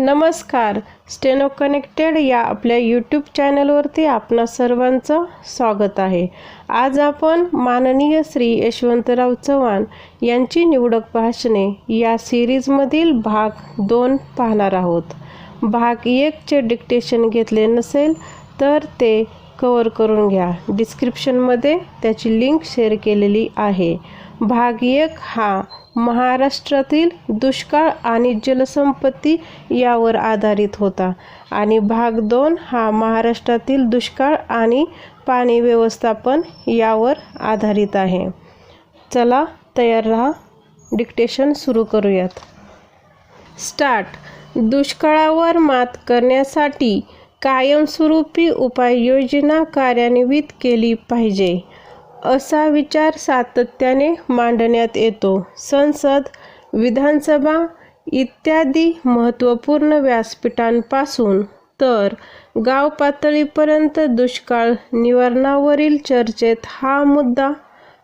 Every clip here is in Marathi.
नमस्कार. स्टेनो कनेक्टेड या आपल्या यूट्यूब चॅनलवरती आपणा सर्वांचं स्वागत आहे. आज आपण माननीय श्री यशवंतराव चव्हाण यांची निवडक भाषणे या सिरीजमधील भाग दोन पाहणार आहोत. भाग एकचे डिक्टेशन घेतले नसेल तर ते कवर करून घ्या. डिस्क्रिप्शनमध्ये त्याची लिंक शेअर केलेली आहे. भाग एक हा महाराष्ट्रातील दुष्काळ आणि जलसंपत्ती यावर आधारित होता. आणि भाग दोन हा महाराष्ट्रातील दुष्काळ आणि पाणी व्यवस्थापन यावर आधारित आहे. चला तयार राहा डिक्टेशन सुरू करूयात. स्टार्ट. दुष्काळावर मात करण्यासाठी कायमस्वरूपी उपाययोजना कार्यान्वित केली पाहिजे. असा विचार सातत्याने मांडण्यात येतो. संसद विधानसभा इत्यादी महत्त्वपूर्ण व्यासपीठांपासून तर गाव पातळीपर्यंत दुष्काळ निवारणावरील चर्चेत हा मुद्दा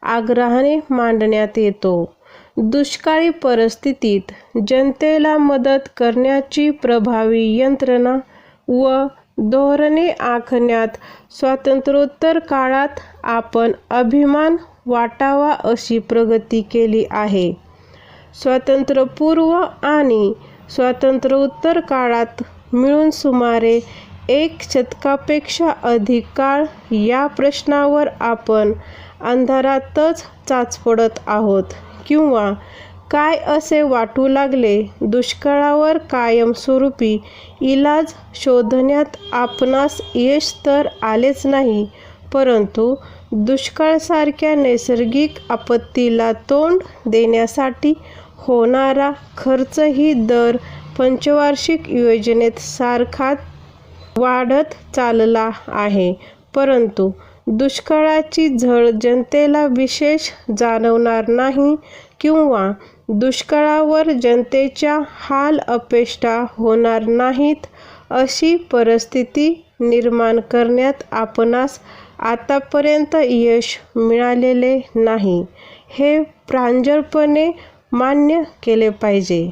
आग्रहाने मांडण्यात येतो. दुष्काळी परिस्थितीत जनतेला मदत करण्याची प्रभावी यंत्रणा व धोरणे आखण्यात स्वातंत्र्योत्तर काळात आपण अभिमान वाटावा अशी प्रगती केली आहे. स्वातंत्र्यपूर्व आणि स्वातंत्र्योत्तर काळात मिळून सुमारे एक शतकापेक्षा अधिक काळ या प्रश्नावर आपण अंधारातच चाचपडत आहोत किंवा काय असे वाटू लागले? दुष्काळावर कायमस्वरूपी इलाज शोधण्यात आपणास यश तर आलेच नाही परंतु दुष्काळसारख्या नैसर्गिक आपत्तीला तोंड देण्यासाठी होणारा खर्चही दर पंचवार्षिक योजनेत सारखाच वाढत चालला आहे. परंतु दुष्काळाची झळ जनतेला विशेष जाणवणार नाही किंवा दुष्काळावर जनतेच्या हाल अपेष्टा होणार नाहीत अशी परिस्थिती निर्माण करण्यात आपणास आतापर्यंत यश मिळालेले नाही. हे प्रांजळपणे मान्य केले पाहिजे.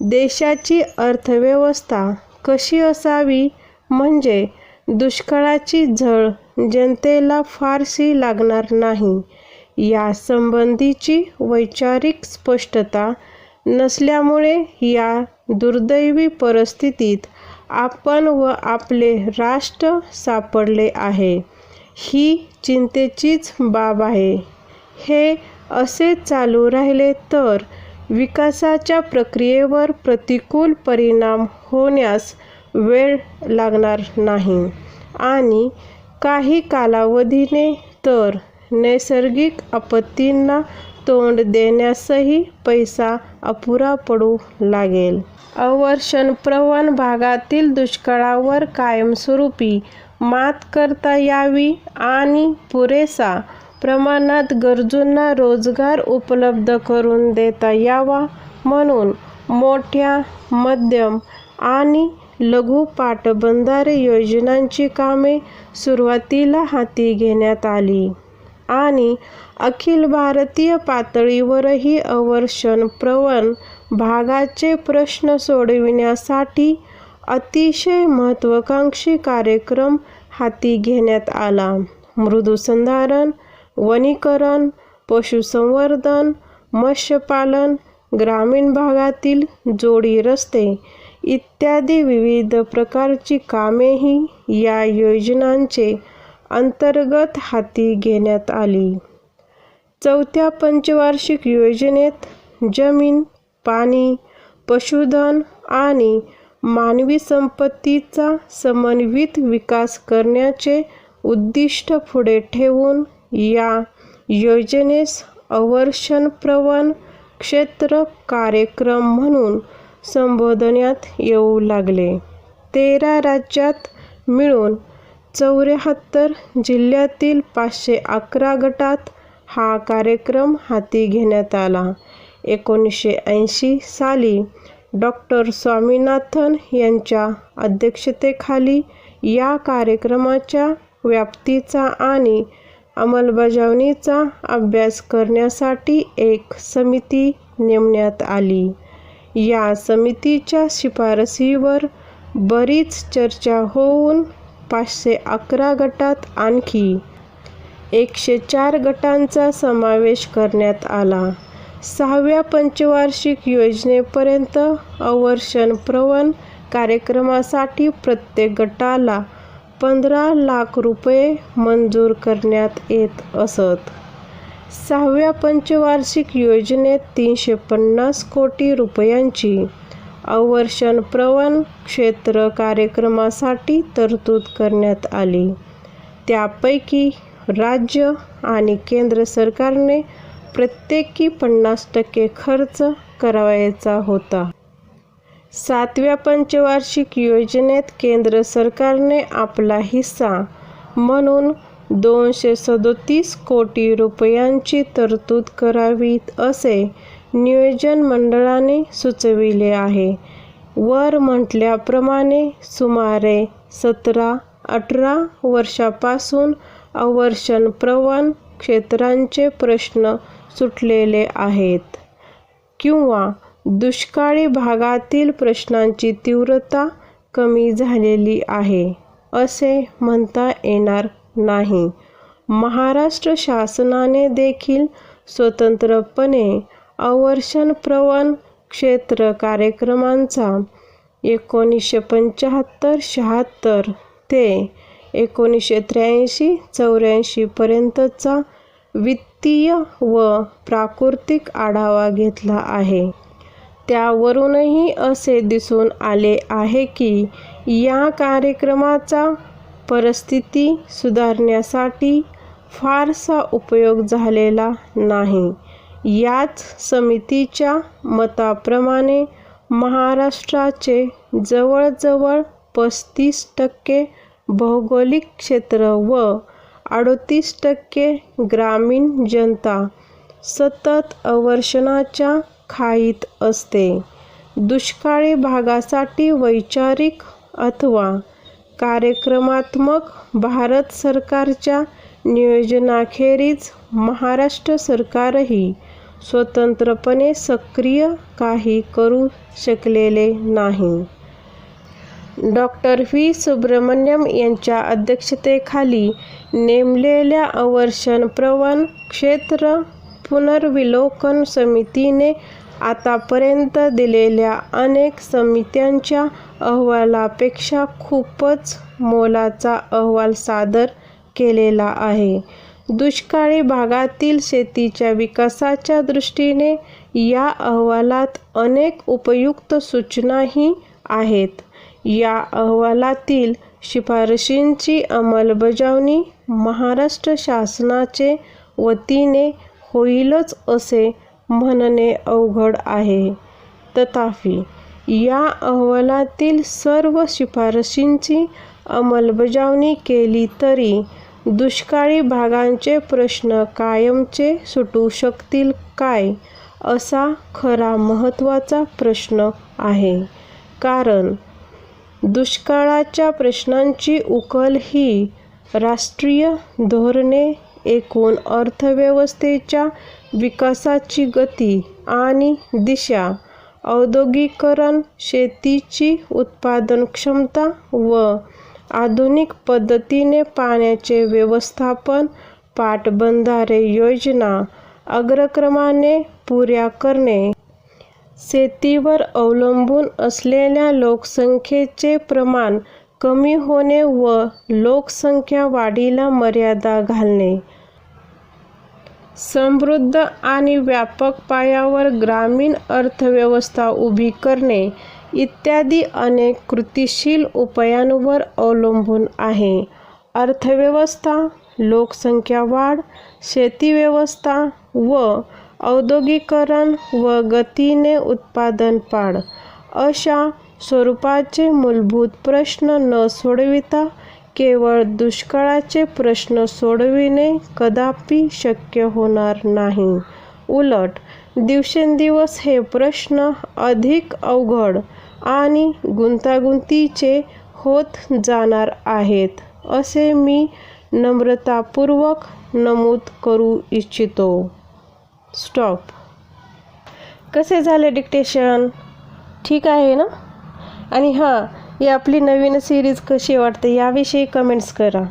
देशाची अर्थव्यवस्था कशी असावी म्हणजे दुष्काळाची झळ जनतेला फारशी लागणार नाही. या संबंधीची वैचारिक स्पष्टता नसल्यामुळे या दुर्दैवी परिस्थितीत आपण व आपले राष्ट्र सापडले आहे. ही चिंतेचीच बाब आहे. हे असे चालू राहिले तर विकासाच्या प्रक्रियेवर प्रतिकूल परिणाम होण्यास वेळ लागणार नाही. आणि काही कालावधीने तर नैसर्गिक आपत्तींना तोंड देण्यासही पैसा अपुरा पडू लागेल. अवर्षणप्रवण भागातील दुष्काळावर कायमस्वरूपी मात करता यावी आणि पुरेसा प्रमाणात गरजूंना रोजगार उपलब्ध करून देता यावा म्हणून मोठ्या मध्यम आणि लघु पाटबंधारे योजनांची कामे सुरुवातीला हाती घेण्यात आली. आणि अखिल भारतीय पातळीवरही अवर्षण प्रवण भागाचे प्रश्न सोडविण्यासाठी अतिशय महत्त्वाकांक्षी कार्यक्रम हाती घेण्यात आला. मृदुसंधारण वनीकरण पशुसंवर्धन मत्स्यपालन ग्रामीण भागातील जोडी रस्ते इत्यादी विविध प्रकारची कामेही या योजनांचे अंतर्गत हाती घेण्यात आली. चौथ्या पंचवार्षिक योजनेत जमीन पाणी पशुधन आणि मानवी संपत्तीचा समन्वित विकास करण्याचे उद्दिष्ट पुढे ठेवून या योजनेस अवर्षणप्रवण क्षेत्र कार्यक्रम म्हणून संबोधण्यात येऊ लागले. तेरा राज्यात मिळून चौऱ्याहत्तर जिल्ह्यातील पाचशे अकरा गटात हा कार्यक्रम हाती घेण्यात आला. एकोणीसशे ऐंशी साली डॉक्टर स्वामीनाथन यांच्या अध्यक्षतेखाली या कार्यक्रमाच्या व्याप्तीचा आणि अंमलबजावणीचा अभ्यास करण्यासाठी एक समिती नेमण्यात आली. या समितीच्या शिफारसीवर बरीच चर्चा होऊन पाचशे अकरा गटात आणखी एकशे चार गटांचा समावेश करण्यात आला. सहाव्या पंचवार्षिक योजनेपर्यंत अवर्षण प्रवण कार्यक्रमासाठी प्रत्येक गटाला पंधरा लाख रुपये मंजूर करण्यात येत असत. सहाव्या पंचवार्षिक योजनेत तीनशे पन्नास कोटी रुपयांची अवर्षण प्रवण क्षेत्र कार्यक्रमासाठी तरतूद करण्यात आली. त्यापैकी राज्य आणि केंद्र सरकारने प्रत्येकी पन्नास टक्के खर्च करावयाचा होता. सातव्या पंचवार्षिक योजनेत केंद्र सरकारने आपला हिस्सा म्हणून दोनशे सदोतीस कोटी रुपयांची तरतूद करावी असे नियोजन मंडळाने सुचविले आहे. वर म्हटल्याप्रमाणे सुमारे सतरा अठरा वर्षापासून अवर्षण प्रवण क्षेत्रांचे प्रश्न सुटलेले आहेत किंवा दुष्काळी भागातील प्रश्नांची तीव्रता कमी झालेली आहे असे म्हणता येणार नाही. महाराष्ट्र शासनाने देखील स्वतंत्रपणे अवर्षणप्रवण क्षेत्र कार्यक्रमांचा एकोणीसशे पंच्याहत्तर शहात्तर ते एकोणीसशे त्र्याऐंशी चौऱ्याऐंशीपर्यंतचा वित्तीय व प्राकृतिक आढावा घेतला आहे. त्यावरूनही असे दिसून आले आहे की या कार्यक्रमाचा परिस्थिती सुधारण्यासाठी फारसा उपयोग झालेला नाही. याच समितीच्या मताप्रमाणे महाराष्ट्राचे जवळजवळ पस्तीस टक्के भौगोलिक क्षेत्र व अडतीस टक्के ग्रामीण जनता सतत अवर्षणाच्या खाईत असते. दुष्काळी भागासाठी वैचारिक अथवा कार्यक्रमात्मक भारत सरकारच्या नियोजनाखेरीज महाराष्ट्र सरकारही स्वतंत्रपणे सक्रिय काही करू शकलेले नाही. Doctor V. सुब्रमण्यम यांच्या अध्यक्षतेखाली नेमलेल्या अवर्षण प्रवण क्षेत्र पुनर्विलोकन समितीने आतापर्यंत दिलेल्या अनेक समित्यांच्या अहवालापेक्षा खूपच मोलाचा अहवाल सादर केलेला आहे. दुष्काळी भागातील शेतीच्या विकासाच्या दृष्टीने या अहवालात अनेक उपयुक्त सूचनाही आहेत. या अहवालातील शिफारशींची अंमलबजावणी महाराष्ट्र शासनाचे वतीने होईलच असे म्हणणे अवघड आहे. तथापि या अहवालातील सर्व शिफारशींची अंमलबजावणी केली तरी दुष्काळी भागांचे प्रश्न कायमचे सुटू शकतील काय असा खरा महत्त्वाचा प्रश्न आहे. कारण दुष्काळाच्या प्रश्नांची उकल ही राष्ट्रीय धोरणे एकूण अर्थव्यवस्थेच्या विकासाची गती आणि दिशा औद्योगिकरण शेतीची उत्पादन क्षमता व आधुनिक पद्धतीने पाण्याचे व्यवस्थापन पाटबंधारे योजना अग्रक्रमाने पुऱ्या करणे. शेतीवर अवलंबून असलेल्या लोकसंख्येचे प्रमाण कमी होणे व लोकसंख्या वाढीला मर्यादा घालणे. समृद्ध आणि व्यापक पायावर ग्रामीण अर्थव्यवस्था उभी करणे. इत्यादी अनेक कृतिशील उपायांवर अवलंबून आहे. अर्थव्यवस्था लोकसंख्या वाढ शेती व्यवस्था व औद्योगिकरण व गतीने उत्पादन पाड. अशा स्वरूपाचे मूलभूत प्रश्न न सोडविता केवळ दुष्काळाचे प्रश्न सोडविणे कदापि शक्य होणार नाही. उलट दिवसेंदिवस हे प्रश्न अधिक अवघड आणि गुंतागुंतीचे होत जाणार आहेत असे मी नम्रतापूर्वक नमूद करू इच्छितो. स्टॉप कसे झाले डिक्टेशन ठीक आहे ना? आणि हां ही आपली नवीन सिरीज कशी वाटते याविषयी कमेंट्स करा.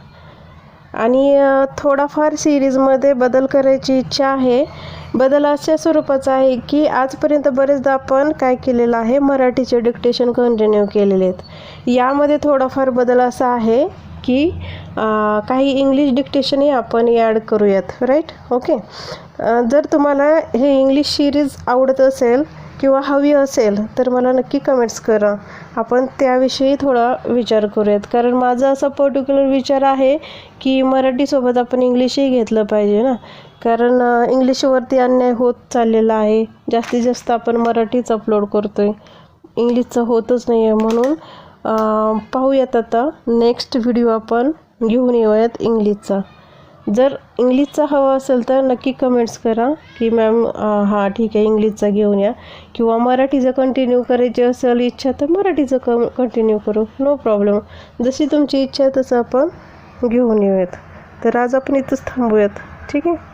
आणि थोडाफार सिरीजमध्ये बदल करायची इच्छा आहे बदल अशा स्वरूपाचा आहे की आजपर्यंत बरेचदा आपण काय केलेलं आहे मराठीचे डिक्टेशन कंटिन्यू केलेले आहेत यामध्ये थोडाफार बदल असा आहे की काही इंग्लिश डिक्टेशनही आपण ॲड करूयात राईट ओके जर तुम्हाला हे इंग्लिश सिरीज आवडत असेल किंवा हवी असेल तर मला नक्की कमेंट्स करा. आपण त्याविषयी थोडा विचार करूयात. कारण माझा असा पर्टिक्युलर विचार आहे की मराठीसोबत आपण इंग्लिशही घेतलं पाहिजे ना. कारण इंग्लिशवरती अन्याय होत चाललेला आहे. जास्तीत जास्त आपण मराठीच अपलोड करतो आहे इंग्लिशचं होतच नाही आहे म्हणून पाहूयात आता. नेक्स्ट व्हिडिओ आपण घेऊन येऊयात इंग्लिशचा. जर इंग्लिशचा हवा असेल तर नक्की कमेंट्स करा की मॅम हां ठीक आहे इंग्लिशचा घेऊन या. किंवा मराठीचं कंटिन्यू करायची असेल इच्छा तर मराठीचं क कंटिन्यू करू. नो प्रॉब्लेम जशी तुमची इच्छा आहे तसं आपण घेऊन येऊयात. तर आज आपण इथंच थांबूयात. ठीक आहे?